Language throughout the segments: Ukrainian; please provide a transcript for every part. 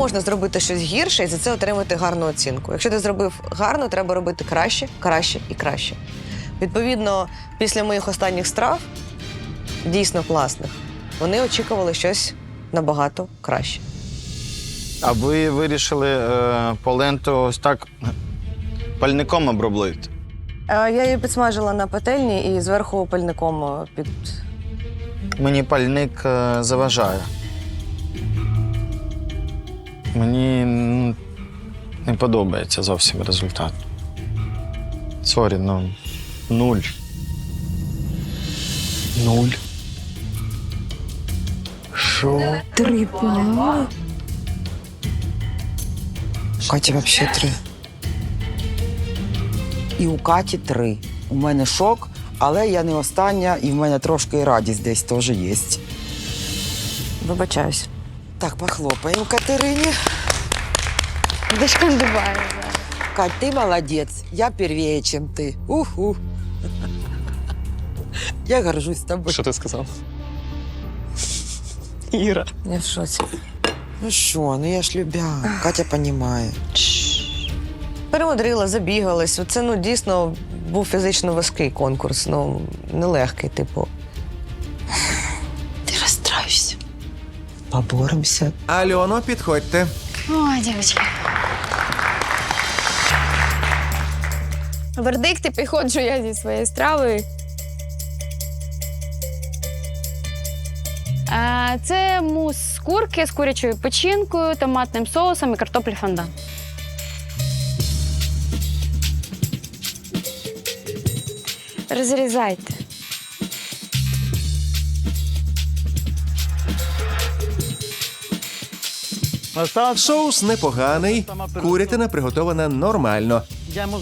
можна зробити щось гірше і за це отримати гарну оцінку. Якщо ти зробив гарно, треба робити краще, краще і краще. Відповідно, після моїх останніх страв, дійсно класних, вони очікували щось набагато краще. А ви вирішили е, поленту ось так пальником обробити? Е, Я її підсмажила на пательні і зверху пальником е, під. Мені пальник е, заважає. Мені не подобається зовсім результат. Сорі, ну нуль. Нуль. Що? Три бали. Каті взагалі три. І у Каті три. У мене шок, але я не остання, і в мене трошки і радість десь теж є. Вибачаюсь. Так, похлопаємо Катерині. Дошкандибаю. Кать, ти молодець. Я первее, ніж ти. Уху. Я горжусь тобою. Що ти сказав? Іра. Я в шоці. Ну що, ну я ж любя. Катя розуміє. Перемудрила, забігалась. Це ну дійсно був фізично важкий конкурс. Ну нелегкий, типу. Поборемося. Альоно, підходьте. Ой, дівчатки. Вердикти підходжу я зі своєю стравою. А, Це мус з курки з курячою печінкою, томатним соусом і картоплі фондан. Розрізайте. Соус непоганий, курятина приготована нормально.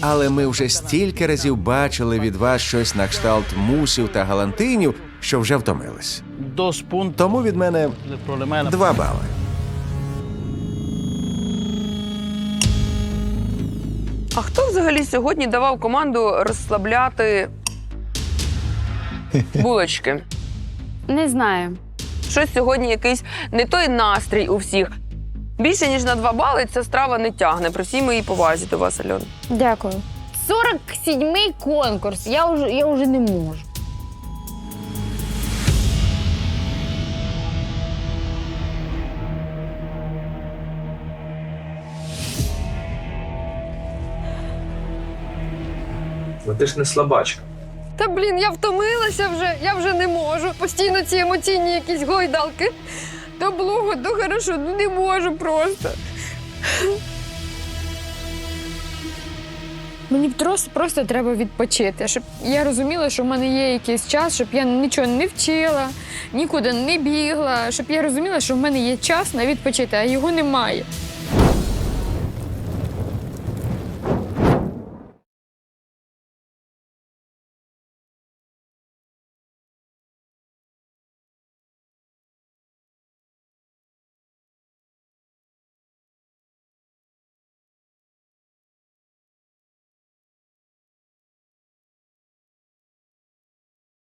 Але ми вже стільки разів бачили від вас щось на кшталт мусів та галантинів, що вже втомились. Тому від мене два бали. А хто взагалі сьогодні давав команду розслабляти булочки? Не знаю. Щось сьогодні якийсь не той настрій у всіх. Більше ніж на два бали ця страва не тягне. При всій моїй повазі до вас, Альон. Дякую. 47-й конкурс. Я вже, я вже не можу. Ти ж не слабачка. Та блін, я втомилася вже, я вже не можу. Постійно ці емоційні якісь гойдалки. То блого, то хорошо, ну не можу просто. Мені просто, просто треба відпочити, щоб я розуміла, що в мене є якийсь час, щоб я нічого не вчила, нікуди не бігла, щоб я розуміла, що в мене є час на відпочити, а його немає.